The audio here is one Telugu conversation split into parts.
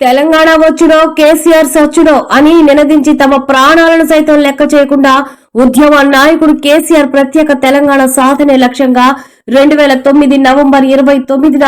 తెలంగాణ వచ్చునో కేసీఆర్ సచ్చునో అని నినదించి తమ ప్రాణాలను సైతం లెక్క చేయకుండా ఉద్యమ నాయకుడు కేసీఆర్ ప్రత్యేక తెలంగాణ సాధనే లక్ష్యంగా రెండు వేల తొమ్మిది నవంబర్ ఇరవై తొమ్మిదిన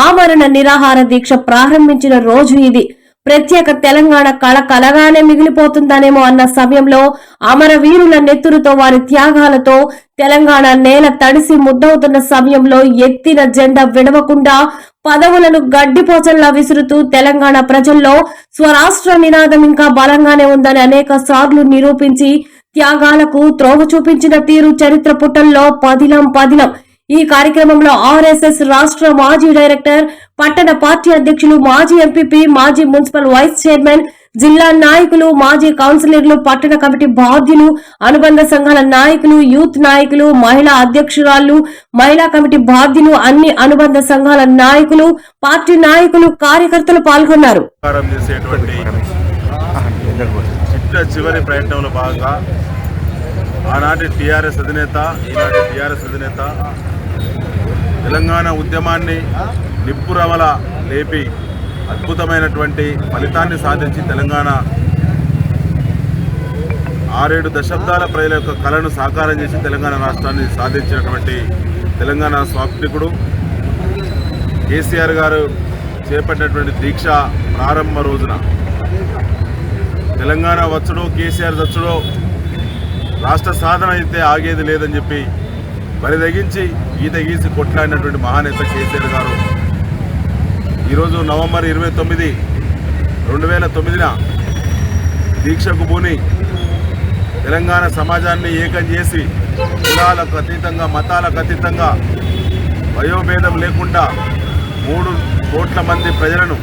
ఆమరణ నిరాహార దీక్ష ప్రారంభించిన రోజు ఇది. ప్రత్యేక తెలంగాణ కళ కలగానే మిగిలిపోతుందనేమో అన్న సమయంలో అమరవీరుల నెత్తురుతో వారి త్యాగాలతో తెలంగాణ నేల తడిసి ముద్దవుతున్న సమయంలో ఎత్తిన జెండా విడవకుండా పదవులను గడ్డిపోచల్లా విసురుతూ తెలంగాణ ప్రజల్లో స్వరాష్ట్ర నినాదం ఇంకా బలంగానే ఉందని అనేక సార్లు నిరూపించి త్యాగాలకు త్రోవ చూపించిన తీరు చరిత్ర పుటల్లో పదిలం పదిలం. ఈ కార్యక్రమంలో ఆర్ఎస్ఎస్ రాష్ట్ర మాజీ డైరెక్టర్ పట్టణ పార్టీ అధ్యక్షులు మాజీ ఎంపీపీ మాజీ మున్సిపల్ వైస్ చైర్మన్ జిల్లా నాయకులు మాజీ కౌన్సిలర్లు పట్టణ కమిటీ బాధ్యులు అనుబంధ సంఘాల నాయకులు యూత్ నాయకులు మహిళా అధ్యక్షురాళ్ళు మహిళా కమిటీ బాధ్యులు అన్ని అనుబంధ సంఘాల నాయకులు పార్టీ నాయకులు కార్యకర్తలు పాల్గొన్నారు. చివరి ప్రయత్నంలో భాగంగా ఆనాటి టీఆర్ఎస్ అధినేత ఈనాటి టీఆర్ఎస్ అధినేత తెలంగాణ ఉద్యమాన్ని నిప్పురవల లేపి అద్భుతమైనటువంటి ఫలితాన్ని సాధించి తెలంగాణ ఆరేడు దశాబ్దాల ప్రజల యొక్క కళను సాకారం చేసి తెలంగాణ రాష్ట్రాన్ని సాధించినటువంటి తెలంగాణ స్వాప్నికుడు. కేసీఆర్ గారు చేపట్టినటువంటి దీక్ష ప్రారంభ రోజున. తెలంగాణ వచ్చడో కేసీఆర్ వచ్చడో రాష్ట్ర సాధన అయితే ఆగేది లేదని చెప్పి బరిదగించి ఈత గీసి కొట్లాడినటువంటి మహానేత కేసీఆర్ గారు ఈరోజు నవంబర్ ఇరవై తొమ్మిది రెండు వేల తొమ్మిదిన దీక్షకు భూని తెలంగాణ సమాజాన్ని ఏకం చేసి కులాలకు అతీతంగా మతాలకు అతీతంగా వయోభేదం లేకుండా మూడు కోట్ల మంది ప్రజలను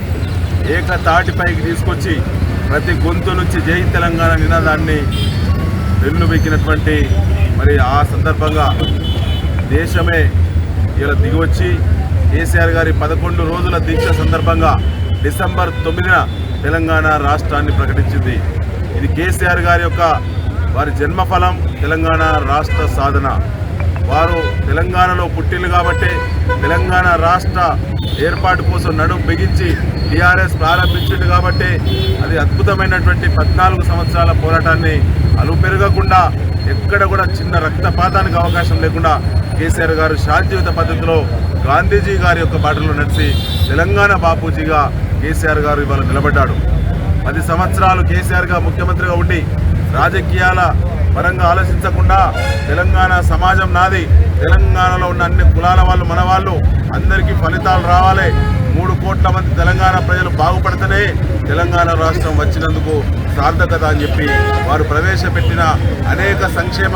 ఏకతాటిపైకి తీసుకొచ్చి ప్రతి గొంతు నుంచి జై తెలంగాణ నినాదాన్ని వెన్నుబెక్కినటువంటి మరి ఆ సందర్భంగా దేశమే ఇలా దిగొచ్చి కేసీఆర్ గారి పదకొండు రోజుల దీక్ష సందర్భంగా డిసెంబర్ తొమ్మిదిన తెలంగాణ రాష్ట్రాన్ని ప్రకటించింది. ఇది కేసీఆర్ గారి యొక్క వారి జన్మఫలం తెలంగాణ రాష్ట్ర సాధన. వారు తెలంగాణలో పుట్టిల్లు కాబట్టి తెలంగాణ రాష్ట్ర ఏర్పాటు కోసం నడుం బిగించి టీఆర్ఎస్ ప్రారంభించింది కాబట్టి అది అద్భుతమైనటువంటి పద్నాలుగు సంవత్సరాల పోరాటాన్ని అలుపెరగకుండా ఎక్కడ కూడా చిన్న రక్తపాతానికి అవకాశం లేకుండా కేసీఆర్ గారు శాంతియుత పద్ధతిలో గాంధీజీ గారి యొక్క బాటలో నడిచి తెలంగాణ బాపూజీగా కేసీఆర్ గారు ఇవాళ నిలబడ్డాడు. పది సంవత్సరాలు కేసీఆర్గా ముఖ్యమంత్రిగా ఉండి రాజకీయాల పరంగా ఆలోచించకుండా తెలంగాణ సమాజం నాది. తెలంగాణలో ఉన్న అన్ని కులాల వాళ్ళు మన వాళ్ళు అందరికీ ఫలితాలు రావాలి. మూడు కోట్ల మంది తెలంగాణ ప్రజలు బాగుపడితేనే తెలంగాణ రాష్ట్రం వచ్చినందుకు సార్థకత అని చెప్పి వారు ప్రవేశపెట్టిన అనేక సంక్షేమ